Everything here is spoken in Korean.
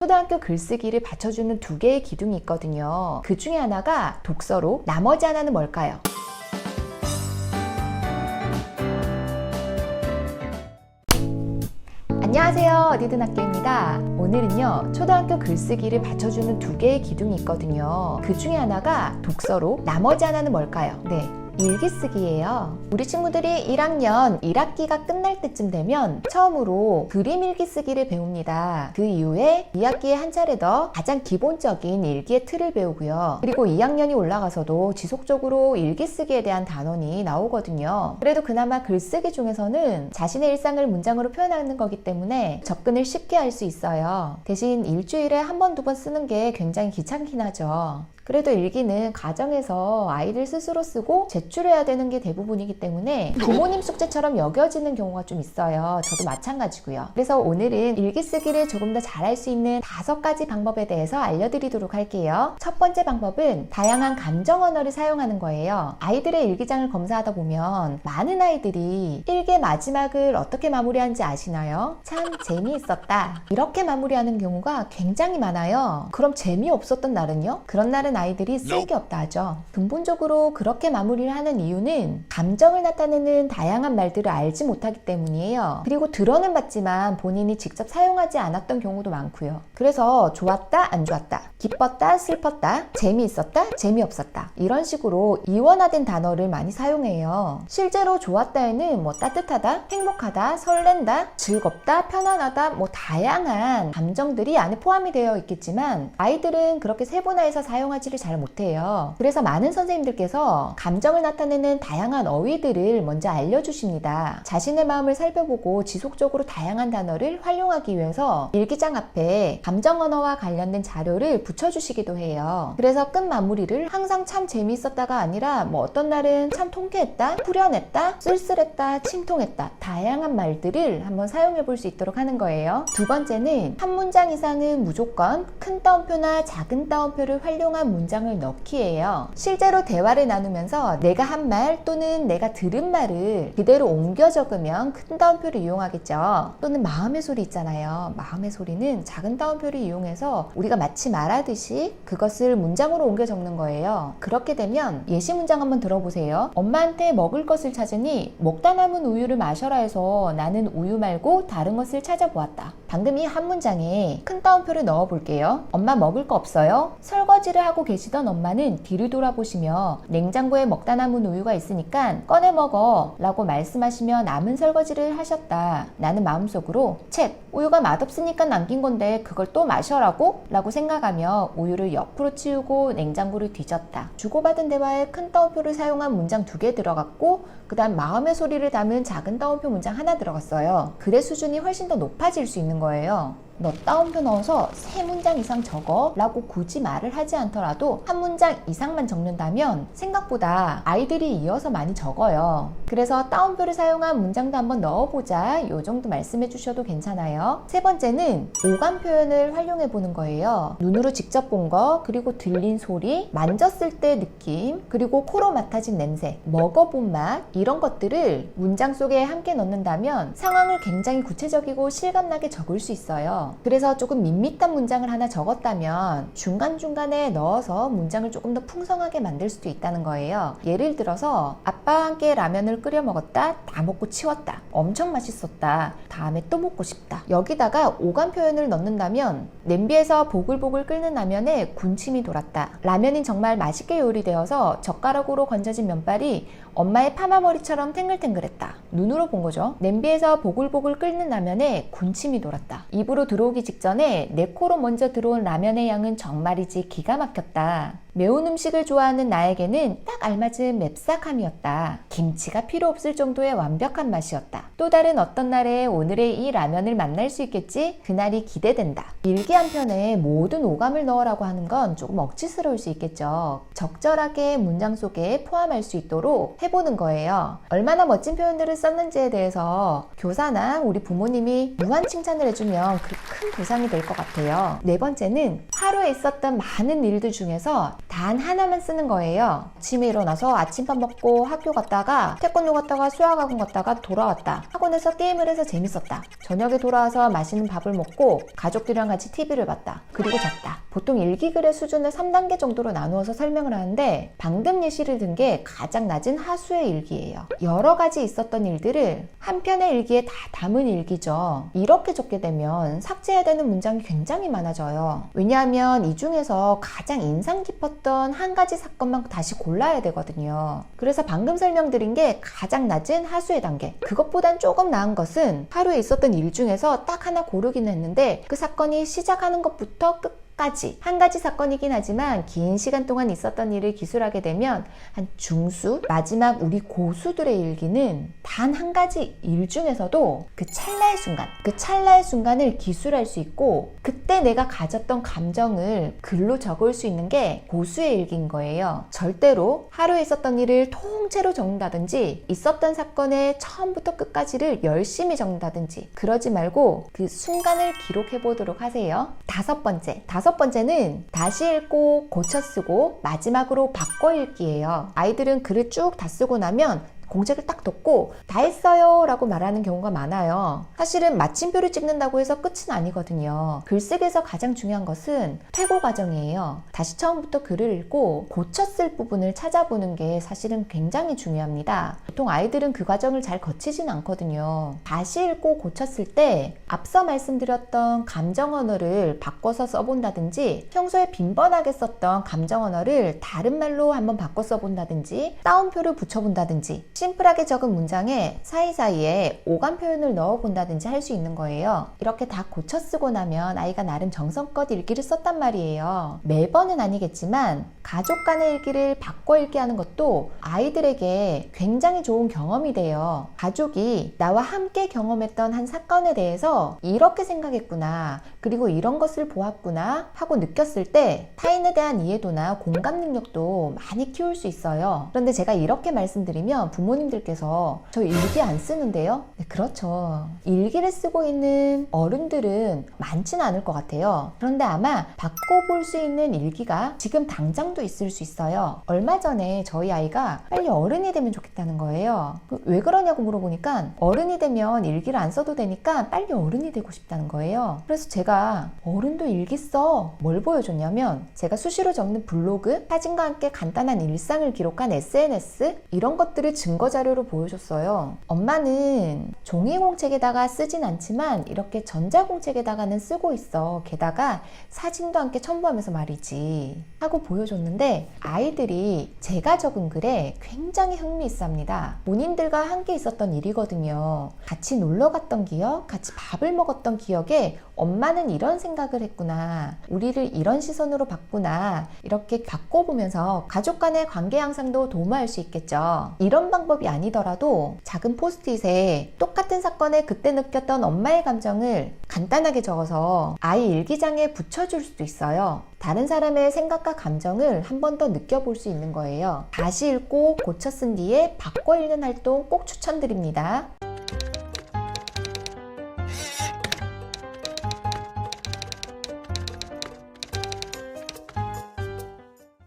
초등학교 글쓰기를 받쳐주는 두 개의 기둥이 있거든요. 그 중에 하나가 독서로 나머지 하나는 뭘까요? 안녕하세요. 어디든 학교입니다. 오늘은요, 초등학교 글쓰기를 받쳐주는 두 개의 기둥이 있거든요. 그 중에 하나가 독서로 나머지 하나는 뭘까요? 네. 일기 쓰기예요. 우리 친구들이 1학년 1학기가 끝날 때쯤 되면 처음으로 그림 일기 쓰기를 배웁니다. 그 이후에 2학기에 한 차례 더 가장 기본적인 일기의 틀을 배우고요. 그리고 2학년이 올라가서도 지속적으로 일기 쓰기에 대한 단원이 나오거든요. 그래도 그나마 글쓰기 중에서는 자신의 일상을 문장으로 표현하는 거기 때문에 접근을 쉽게 할 수 있어요. 대신 일주일에 한 번, 두 번 쓰는 게 굉장히 귀찮긴 하죠. 그래도 일기는 가정에서 아이들 스스로 쓰고 제출해야 되는 게 대부분이기 때문에 부모님 숙제처럼 여겨지는 경우가 좀 있어요. 저도 마찬가지고요. 그래서 오늘은 일기 쓰기를 조금 더 잘할 수 있는 다섯 가지 방법에 대해서 알려드리도록 할게요. 첫 번째 방법은 다양한 감정 언어를 사용하는 거예요. 아이들의 일기장을 검사하다 보면 많은 아이들이 일기의 마지막을 어떻게 마무리하는지 아시나요? 참 재미있었다. 이렇게 마무리하는 경우가 굉장히 많아요. 그럼 재미없었던 날은요? 그런 날은 아이들이 쓸게 없다 하죠. 근본적으로 그렇게 마무리를 하는 이유는 감정을 나타내는 다양한 말들을 알지 못하기 때문이에요. 그리고 들어는 봤지만 본인이 직접 사용하지 않았던 경우도 많고요. 그래서 좋았다, 안 좋았다, 기뻤다, 슬펐다, 재미있었다, 재미없었다 이런 식으로 이원화된 단어를 많이 사용해요. 실제로 좋았다에는 뭐 따뜻하다, 행복하다, 설렌다, 즐겁다, 편안하다 뭐 다양한 감정들이 안에 포함이 되어 있겠지만 아이들은 그렇게 세분화해서 사용하지 를 잘 못해요. 그래서 많은 선생님들께서 감정을 나타내는 다양한 어휘들을 먼저 알려주십니다. 자신의 마음을 살펴보고 지속적으로 다양한 단어를 활용하기 위해서 일기장 앞에 감정 언어와 관련된 자료를 붙여주시기도 해요. 그래서 끝 마무리를 항상 참 재미있었다가 아니라 뭐 어떤 날은 참 통쾌했다, 후련했다, 쓸쓸했다, 침통했다 다양한 말들을 한번 사용해 볼 수 있도록 하는 거예요. 두 번째는 한 문장 이상은 무조건 큰 따옴표나 작은 따옴표를 활용한 문장을 넣기예요. 실제로 대화를 나누면서 내가 한 말 또는 내가 들은 말을 그대로 옮겨 적으면 큰 따옴표를 이용하겠죠. 또는 마음의 소리 있잖아요. 마음의 소리는 작은 따옴표를 이용해서 우리가 마치 말하듯이 그것을 문장으로 옮겨 적는 거예요. 그렇게 되면 예시 문장 한번 들어보세요. 엄마한테 먹을 것을 찾으니 먹다 남은 우유를 마셔라 해서 나는 우유 말고 다른 것을 찾아보았다. 방금 이 한 문장에 큰 따옴표를 넣어 볼게요. 엄마 먹을 거 없어요? 설거지를 하고 계시던 엄마는 뒤를 돌아보시며 냉장고에 먹다 남은 우유가 있으니까 꺼내 먹어 라고 말씀하시며 남은 설거지를 하셨다. 나는 마음속으로 책 우유가 맛없으니까 남긴 건데 그걸 또 마셔라고? 라고 생각하며 우유를 옆으로 치우고 냉장고를 뒤졌다. 주고받은 대화에 큰 따옴표를 사용한 문장 두 개 들어갔고 그 다음 마음의 소리를 담은 작은 따옴표 문장 하나 들어갔어요. 글의 수준이 훨씬 더 높아질 수 있는 거예요. 너 따옴표 넣어서 세 문장 이상 적어 라고 굳이 말을 하지 않더라도 한 문장 이상만 적는다면 생각보다 아이들이 이어서 많이 적어요. 그래서 따옴표를 사용한 문장도 한번 넣어보자. 요 정도 말씀해 주셔도 괜찮아요. 세 번째는 오감 표현을 활용해 보는 거예요. 눈으로 직접 본 거, 그리고 들린 소리, 만졌을 때 느낌, 그리고 코로 맡아진 냄새, 먹어본 맛, 이런 것들을 문장 속에 함께 넣는다면 상황을 굉장히 구체적이고 실감나게 적을 수 있어요. 그래서 조금 밋밋한 문장을 하나 적었다면 중간중간에 넣어서 문장을 조금 더 풍성하게 만들 수도 있다는 거예요. 예를 들어서 아빠와 함께 라면을 끓여 먹었다. 다 먹고 치웠다. 엄청 맛있었다. 다음에 또 먹고 싶다. 여기다가 오감 표현을 넣는다면 냄비에서 보글보글 끓는 라면에 군침이 돌았다. 라면이 정말 맛있게 요리되어서 젓가락으로 건져진 면발이 엄마의 파마머리처럼 탱글탱글했다. 눈으로 본 거죠. 냄비에서 보글보글 끓는 라면에 군침이 돌았다. 입으로 들어오기 직전에 내 코로 먼저 들어온 라면의 양은 정말이지 기가 막혔다. 매운 음식을 좋아하는 나에게는 딱 알맞은 맵싹함이었다. 김치가 필요 없을 정도의 완벽한 맛이었다. 또 다른 어떤 날에 오늘의 이 라면을 만날 수 있겠지? 그날이 기대된다. 일기 한 편에 모든 오감을 넣으라고 하는 건 조금 억지스러울 수 있겠죠. 적절하게 문장 속에 포함할 수 있도록 해보는 거예요. 얼마나 멋진 표현들을 썼는지에 대해서 교사나 우리 부모님이 무한 칭찬을 해주면 그 큰 보상이 될 것 같아요. 네 번째는 하루에 있었던 많은 일들 중에서 단단 하나만 쓰는 거예요. 아침에 일어나서 아침밥 먹고 학교 갔다가 태권도 갔다가 수학학원 갔다가 돌아왔다. 학원에서 게임을 해서 재밌었다. 저녁에 돌아와서 맛있는 밥을 먹고 가족들이랑 같이 TV를 봤다. 그리고 잤다. 보통 일기글의 수준을 3단계 정도로 나누어서 설명을 하는데 방금 예시를 든 게 가장 낮은 하수의 일기예요. 여러 가지 있었던 일들을 한 편의 일기에 다 담은 일기죠. 이렇게 적게 되면 삭제 해야 되는 문장이 굉장히 많아져요. 왜냐하면 이 중에서 가장 인상 깊었던 한 가지 사건만 다시 골라야 되거든요. 그래서 방금 설명드린 게 가장 낮은 하수의 단계. 그것보단 조금 나은 것은 하루에 있었던 일 중에서 딱 하나 고르기는 했는데 그 사건이 시작하는 것부터 끝 까지 한 가지 사건이긴 하지만 긴 시간 동안 있었던 일을 기술하게 되면 한 중수 마지막 우리 고수들의 일기는 단 한 가지 일 중에서도 그 찰나의 순간 그 찰나의 순간을 기술할 수 있고 그때 내가 가졌던 감정을 글로 적을 수 있는 게 고수의 일기인 거예요. 절대로 하루에 있었던 일을 통째로 적는다든지 있었던 사건의 처음부터 끝까지를 열심히 적는다든지 그러지 말고 그 순간을 기록해 보도록 하세요. 다섯 번째 다섯 번째는 다시 읽고 고쳐 쓰고 마지막으로 바꿔 읽기예요. 아이들은 글을 쭉 다 쓰고 나면 공책을 딱 덮고 다 했어요 라고 말하는 경우가 많아요. 사실은 마침표를 찍는다고 해서 끝은 아니거든요. 글쓰기에서 가장 중요한 것은 퇴고 과정이에요. 다시 처음부터 글을 읽고 고쳤을 부분을 찾아보는 게 사실은 굉장히 중요합니다. 보통 아이들은 그 과정을 잘 거치진 않거든요. 다시 읽고 고쳤을 때 앞서 말씀드렸던 감정 언어를 바꿔서 써본다든지 평소에 빈번하게 썼던 감정 언어를 다른 말로 한번 바꿔 써본다든지 따옴표를 붙여본다든지 심플하게 적은 문장에 사이사이에 오감 표현을 넣어 본다든지 할 수 있는 거예요. 이렇게 다 고쳐 쓰고 나면 아이가 나름 정성껏 일기를 썼단 말이에요. 매번은 아니겠지만 가족 간의 일기를 바꿔 읽게 하는 것도 아이들에게 굉장히 좋은 경험이 돼요. 가족이 나와 함께 경험했던 한 사건에 대해서 이렇게 생각했구나. 그리고 이런 것을 보았구나 하고 느꼈을 때 타인에 대한 이해도나 공감 능력도 많이 키울 수 있어요. 그런데 제가 이렇게 말씀드리면 부모 님들께서 저 일기 안 쓰는데요? 네, 그렇죠. 일기를 쓰고 있는 어른들은 많지는 않을 것 같아요. 그런데 아마 바꿔볼 수 있는 일기가 지금 당장도 있을 수 있어요. 얼마 전에 저희 아이가 빨리 어른이 되면 좋겠다는 거예요. 그왜 그러냐고 물어보니까 어른이 되면 일기를 안 써도 되니까 빨리 어른이 되고 싶다는 거예요. 그래서 제가 어른도 일기 써. 뭘 보여줬냐면 제가 수시로 적는 블로그, 사진과 함께 간단한 일상을 기록한 SNS 이런 것들을 증거 자료로 보여줬어요. 엄마는 종이 공책에다가 쓰진 않지만 이렇게 전자 공책에다가는 쓰고 있어. 게다가 사진도 함께 첨부하면서 말이지. 하고 보여줬는데 아이들이 제가 적은 글에 굉장히 흥미있습니다. 본인들과 함께 있었던 일이거든요. 같이 놀러 갔던 기억, 같이 밥을 먹었던 기억에 엄마는 이런 생각을 했구나. 우리를 이런 시선으로 봤구나. 이렇게 바꿔보면서 가족 간의 관계 향상도 도모할 수 있겠죠. 이런 방법이 아니더라도 작은 포스트잇에 똑같은 사건에 그때 느꼈던 엄마의 감정을 간단하게 적어서 아이 일기장에 붙여줄 수도 있어요. 다른 사람의 생각과 감정을 한 번 더 느껴볼 수 있는 거예요. 다시 읽고 고쳐 쓴 뒤에 바꿔 읽는 활동 꼭 추천드립니다.